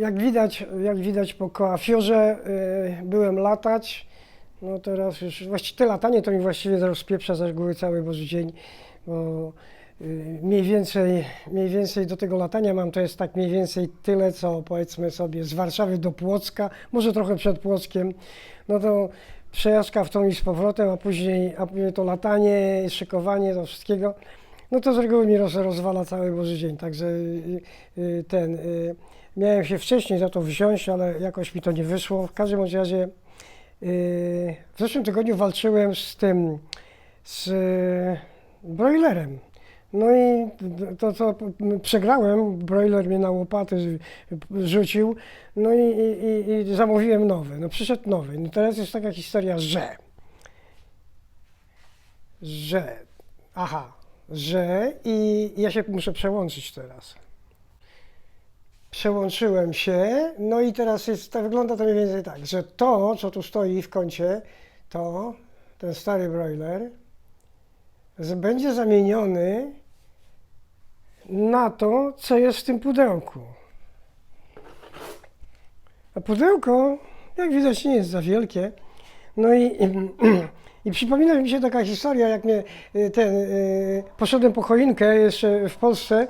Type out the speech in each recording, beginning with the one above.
Jak widać, jak widać po koafiorze y, byłem latać. No teraz już właściwie te latanie to mi właściwie rozpieprza za góry cały Boży dzień, bo y, mniej więcej, mniej więcej do tego latania mam to jest tak mniej więcej tyle, co powiedzmy sobie z Warszawy do Płocka, może trochę przed Płockiem. No to przejażdżka w tą i z powrotem, a później, a później to latanie, szykowanie do wszystkiego. No to z reguły mi roz, rozwala cały Boży dzień, także y, y, ten, y, miałem się wcześniej za to wziąć, ale jakoś mi to nie wyszło. W każdym razie w zeszłym tygodniu walczyłem z tym, z broilerem. No i to, co przegrałem, broiler mnie na łopaty rzucił, no i, i, i zamówiłem nowy. No przyszedł nowy. No teraz jest taka historia, że, że, aha, że i ja się muszę przełączyć teraz. Przełączyłem się, no i teraz jest, to wygląda to mniej więcej tak, że to, co tu stoi w kącie, to ten stary broiler, będzie zamieniony na to, co jest w tym pudełku. A pudełko, jak widać, nie jest za wielkie. No i, i przypomina mi się taka historia, jak mnie y, ten, y, poszedłem po choinkę jeszcze w Polsce,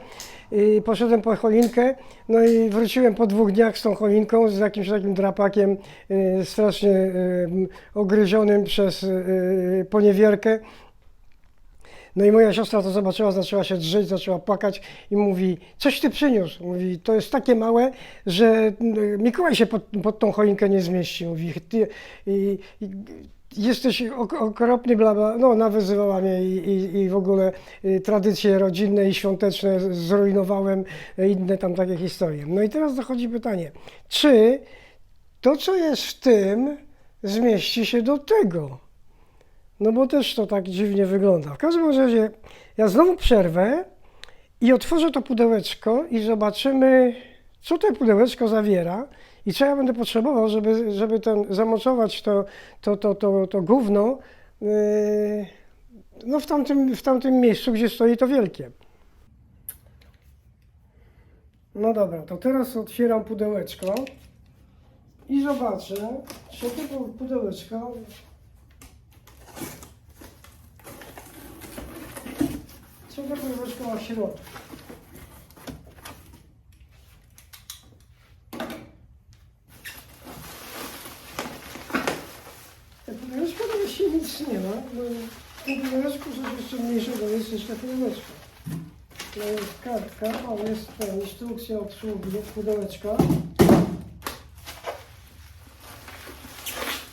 i poszedłem po choinkę, no i wróciłem po dwóch dniach z tą choinką, z jakimś takim drapakiem y, strasznie y, ogryzionym przez y, poniewierkę. No i moja siostra to zobaczyła, zaczęła się drzeć, zaczęła płakać i mówi, coś ty przyniósł. Mówi, to jest takie małe, że mm, Mikołaj się pod, pod tą choinkę nie zmieści. Mówi, ty, i, i, jesteś ok- okropny, bla, bla. No, nawyzywała mnie i, i, i w ogóle y, tradycje rodzinne i świąteczne zrujnowałem, y, inne tam takie historie. No i teraz dochodzi pytanie, czy to, co jest w tym, zmieści się do tego? No bo też to tak dziwnie wygląda. W każdym razie ja znowu przerwę i otworzę to pudełeczko i zobaczymy, co to pudełeczko zawiera i co ja będę potrzebował, żeby, żeby ten, zamocować to, to, to, to, to gówno yy, no w, tamtym, w tamtym miejscu, gdzie stoi to wielkie. No dobra, to teraz otwieram pudełeczko i zobaczę, czy to pudełeczko Pudełeczko ma w środku? Te pudełeczko to właściwie nic nie ma, bo w tym pudełeczku coś jeszcze mniejszego jest niż te pudełeczko. To jest kartka, o jest to instrukcja obsługi pudełeczka.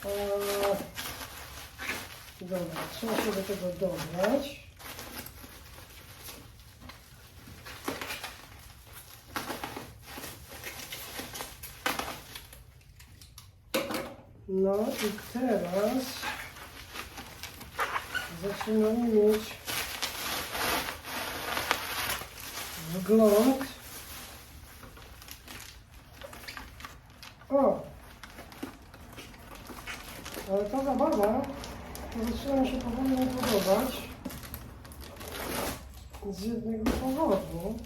A, Dobra, trzeba się do tego dobrać. No i teraz zaczynamy mieć wgląd. O! Ale ta zabawa zaczyna mi się powoli nie podobać z jednego powodu.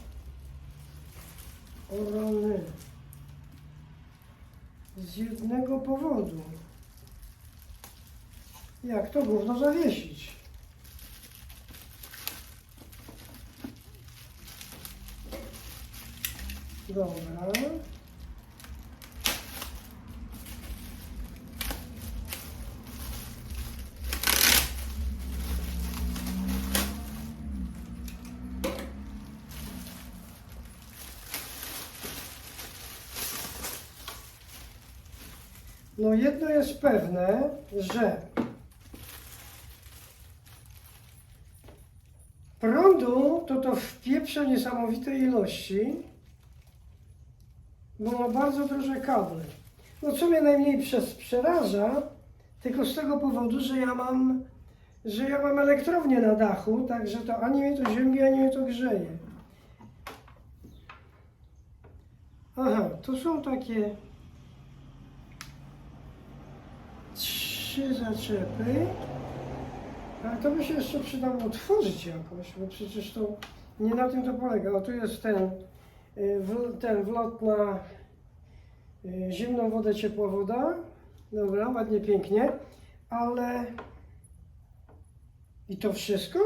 O rany. Z jednego powodu. Jak to gówno zawiesić? Dobra. No jedno jest pewne, że prądu to to wpieprza niesamowite ilości, bo ma bardzo duże kable. No co mnie najmniej przez, przeraża, tylko z tego powodu, że ja mam, że ja mam elektrownię na dachu, także to ani mnie to ziemi, ani mnie to grzeje. Aha, to są takie trzy zaczepy. Ale to by się jeszcze przydało otworzyć jakoś, bo przecież to nie na tym to polega. O, tu jest ten, y, ten wlot na, y, zimną wodę, ciepła woda. Dobra, ładnie, pięknie, ale i to wszystko?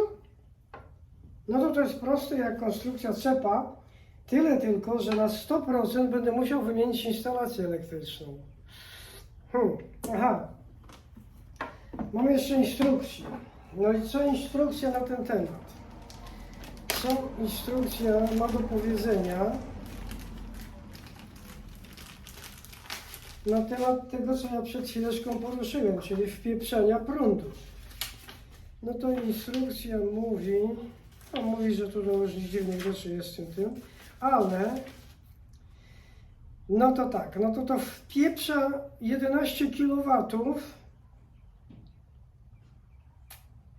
No to to jest proste jak konstrukcja cepa, tyle tylko, że na 100% będę musiał wymienić instalację elektryczną. Hmm, aha. Mam jeszcze instrukcję. No i co instrukcja na ten temat? Co instrukcja ma do powiedzenia na temat tego, co ja przed chwileczką poruszyłem, czyli wpieprzenia prądu. No to instrukcja mówi, no mówi, że tu różnych dziwnych rzeczy jest w tym, tym, ale no to tak, no to to wpieprza 11 kW.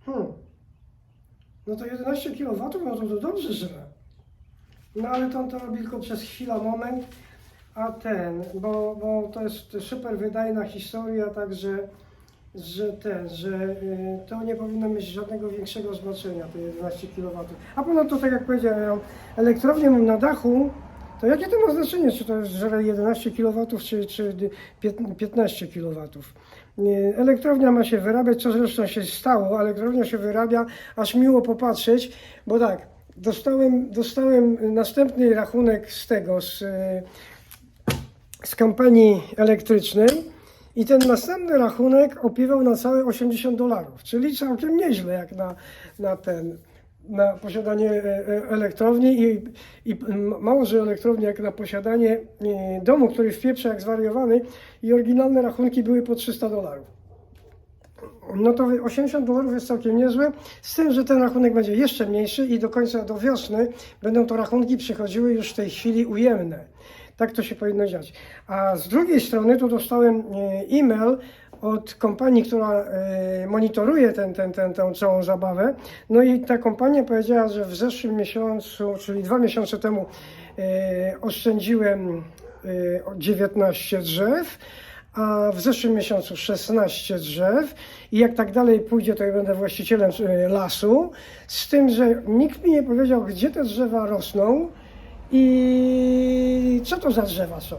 Hmm. No to 11 kW, no to, to dobrze żre. No ale to, to robi tylko przez chwilę, moment, a ten, bo, bo to jest super wydajna historia, także że ten, że y, to nie powinno mieć żadnego większego znaczenia, te 11 kW. A ponadto, tak jak powiedziałem, elektrownię mam na dachu, to jakie to ma znaczenie, czy to jest żere 11 kW, czy, czy 15 kW? Elektrownia ma się wyrabiać, co zresztą się stało. Elektrownia się wyrabia, aż miło popatrzeć, bo tak, dostałem, dostałem następny rachunek z tego, z, z kampanii elektrycznej i ten następny rachunek opiewał na całe 80 dolarów, czyli całkiem nieźle jak na, na ten na posiadanie e, e, elektrowni i, i mało, że elektrowni jak na posiadanie e, domu, który wpieprza jak zwariowany i oryginalne rachunki były po 300 dolarów. No to 80 dolarów jest całkiem niezłe, z tym, że ten rachunek będzie jeszcze mniejszy i do końca, do wiosny będą to rachunki przychodziły już w tej chwili ujemne. Tak to się powinno dziać. A z drugiej strony to dostałem e-mail od kompanii, która e, monitoruje ten, ten, ten, tę całą zabawę. No i ta kompania powiedziała, że w zeszłym miesiącu, czyli dwa miesiące temu e, oszczędziłem e, o 19 drzew, a w zeszłym miesiącu 16 drzew i jak tak dalej pójdzie, to ja będę właścicielem e, lasu, z tym, że nikt mi nie powiedział, gdzie te drzewa rosną i co to za drzewa są.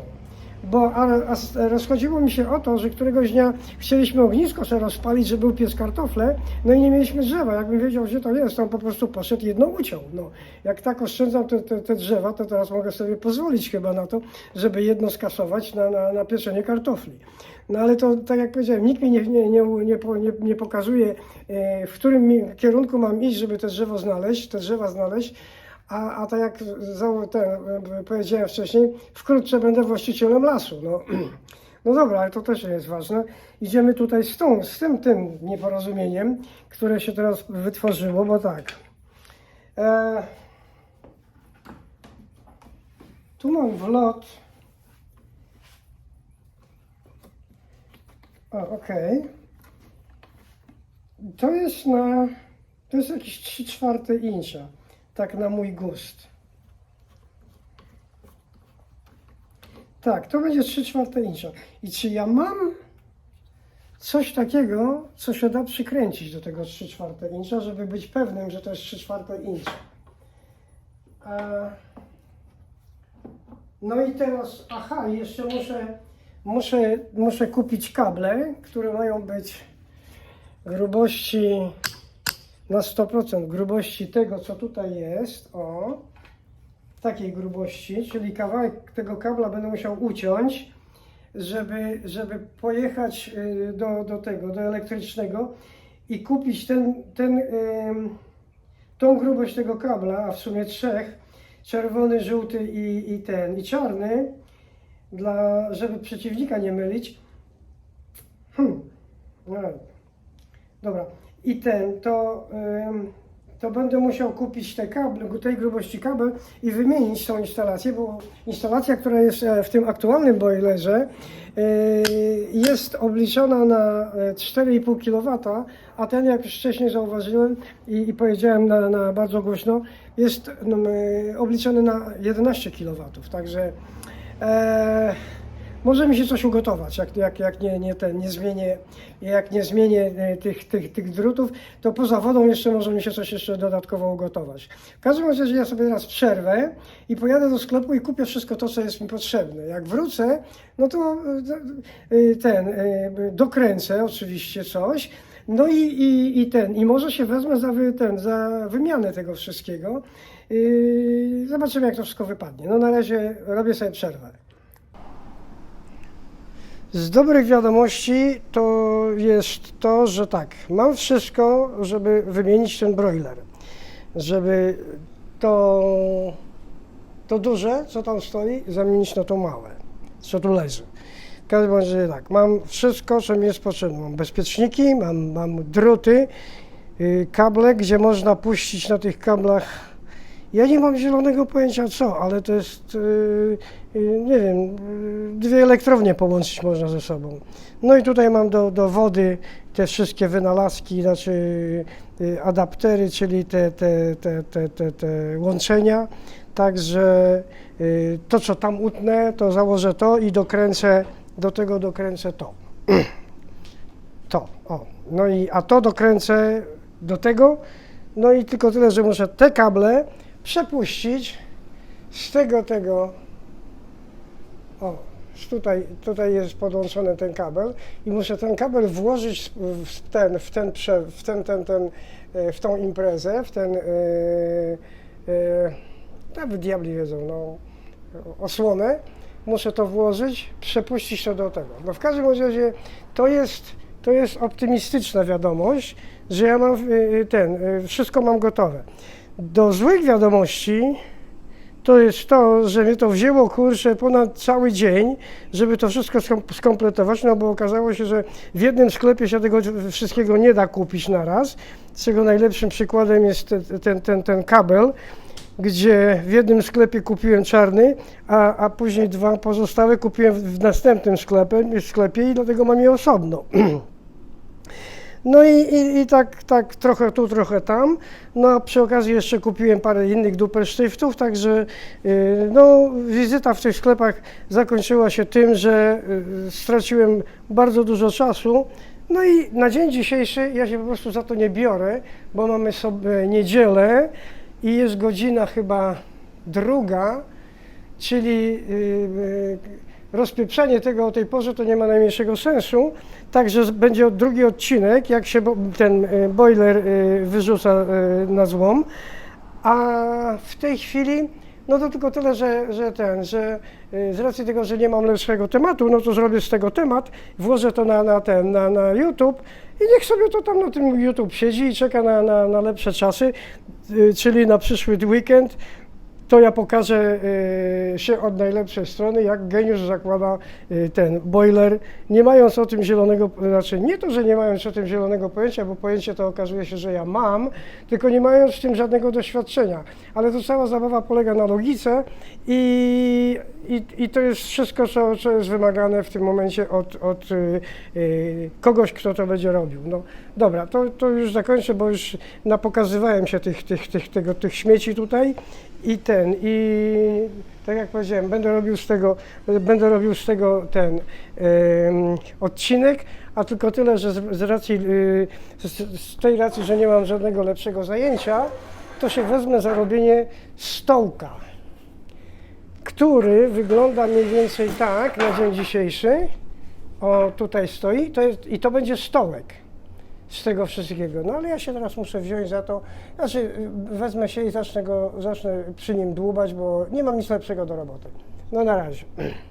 Bo a, a rozchodziło mi się o to, że któregoś dnia chcieliśmy ognisko sobie rozpalić, żeby upiec kartofle, no i nie mieliśmy drzewa. Jakbym wiedział, gdzie to jest, to on po prostu poszedł jedno uciął. No, jak tak oszczędzam te, te, te drzewa, to teraz mogę sobie pozwolić chyba na to, żeby jedno skasować na, na, na pieczenie kartofli. No ale to, tak jak powiedziałem, nikt mi nie, nie, nie, nie, nie, nie pokazuje, e, w którym kierunku mam iść, żeby te drzewo znaleźć, te drzewa znaleźć. A, a tak jak ten, powiedziałem wcześniej, wkrótce będę właścicielem lasu. No, no dobra, ale to też jest ważne. Idziemy tutaj z, tą, z tym, tym nieporozumieniem, które się teraz wytworzyło, bo tak. E, tu mam wlot. O, okej. To jest na. To jest jakieś 3 czwarte incha. Tak na mój gust. Tak, to będzie 3 czwarte incha. I czy ja mam coś takiego, co się da przykręcić do tego 3 czwarte incha, żeby być pewnym, że to jest 3 czwarte incha. E, No i teraz, aha, jeszcze muszę, muszę, muszę kupić kable, które mają być grubości na 100% grubości tego, co tutaj jest, o, takiej grubości, czyli kawałek tego kabla będę musiał uciąć, żeby, żeby pojechać y, do, do tego, do elektrycznego i kupić ten, ten, tą grubość tego kabla, a w sumie trzech, czerwony, żółty i, i ten, i czarny, dla, żeby przeciwnika nie mylić. Hmm. No, Dobra. I ten, to, to będę musiał kupić te kable, tej grubości kabel i wymienić tą instalację, bo instalacja, która jest e, w tym aktualnym boilerze, yy, jest obliczona na e, 4,5 kW, a ten, jak już wcześniej zauważyłem i, i powiedziałem na, na bardzo głośno, jest no, e, obliczony na 11 kW. Także e, może mi się coś ugotować, jak, jak, jak nie, nie, ten, nie zmienię, jak nie zmienię e, tych, tych, tych drutów, to poza wodą jeszcze może mi się coś jeszcze dodatkowo ugotować. W każdym razie ja sobie teraz przerwę i pojadę do sklepu i kupię wszystko to, co jest mi potrzebne. Jak wrócę, no to e, e, ten, dokręcę oczywiście coś, no i, i, i ten, i może się wezmę za, wy, ten, za wymianę tego wszystkiego. Yy, zobaczymy, jak to wszystko wypadnie. No na razie robię sobie przerwę. Z dobrych wiadomości to jest to, że tak, mam wszystko, żeby wymienić ten broiler. Żeby to, to duże, co tam stoi, zamienić na to małe, co tu leży. W każdym razie tak, mam wszystko, co mi jest potrzebne. Mam bezpieczniki, mam, mam druty, yy, kable, gdzie można puścić na tych kablach. Ja nie mam zielonego pojęcia co, ale to jest, yy, yy, nie wiem, yy, dwie elektrownie połączyć można ze sobą. No i tutaj mam do, do wody te wszystkie wynalazki, znaczy adaptery, czyli te, te, te, te, te, te łączenia. Także to, co tam utnę, to założę to i dokręcę, do tego dokręcę to. To, o. No i, a to dokręcę do tego, no i tylko tyle, że muszę te kable przepuścić z tego, tego, o, tutaj, tutaj jest podłączony ten kabel i muszę ten kabel włożyć w ten, w ten, prze, w ten, ten, ten, e, w tą imprezę, w ten, e, e, nawet diabli wiedzą, no, osłonę, muszę to włożyć, przepuścić to do tego. No w każdym razie to jest, to jest optymistyczna wiadomość, że ja mam ten, wszystko mam gotowe. Do złych wiadomości to jest to, że mnie to wzięło kurczę ponad cały dzień, żeby to wszystko skom- skompletować, no bo okazało się, że w jednym sklepie się tego wszystkiego nie da kupić na raz, czego najlepszym przykładem jest ten, ten, ten, kabel, gdzie w jednym sklepie kupiłem czarny, a, a później dwa pozostałe kupiłem w w następnym sklepie, sklepie i dlatego mam je osobno. No i, i, i tak, tak trochę tu, trochę tam. No a przy okazji jeszcze kupiłem parę innych dupersztyftów, także y, no, wizyta w tych sklepach zakończyła się tym, że y, straciłem bardzo dużo czasu. No i na dzień dzisiejszy ja się po prostu za to nie biorę, bo mamy sobie niedzielę i jest godzina chyba druga, czyli y, y, rozpieprzanie tego o tej porze to nie ma najmniejszego sensu. Także będzie drugi odcinek, jak się ten y, boiler y, wyrzuca y, na złom. A w tej chwili, no to tylko tyle, że, że ten, że z racji tego, że nie mam lepszego tematu, no to zrobię z tego temat, włożę to na, na ten, na, na YouTube i niech sobie to tam na tym YouTube siedzi i czeka na, na, na lepsze czasy, czyli na przyszły weekend to ja pokażę y, się od najlepszej strony, jak geniusz zakłada y, ten boiler, nie mając o tym zielonego, znaczy nie to, że nie mając o tym zielonego pojęcia, bo pojęcie to okazuje się, że ja mam, tylko nie mając w tym żadnego doświadczenia. Ale to cała zabawa polega na logice i, i, i to jest wszystko, co, co jest wymagane w tym momencie od, od y, kogoś, kto to będzie robił. No, dobra, to, to już zakończę, bo już napokazywałem się tych, tych, tych, tego, tych śmieci tutaj i ten, i tak jak powiedziałem, będę robił z tego, będę robił z tego ten odcinek, a tylko tyle, że z, z racji, y, z, z tej racji, że nie mam żadnego lepszego zajęcia, to się wezmę za robienie stołka, który wygląda mniej więcej tak na dzień dzisiejszy. O, tutaj stoi to jest, i to będzie stołek z tego wszystkiego. No ale ja się teraz muszę wziąć za to, znaczy wezmę się i zacznę, go, zacznę przy nim dłubać, bo nie mam nic lepszego do roboty. No na razie.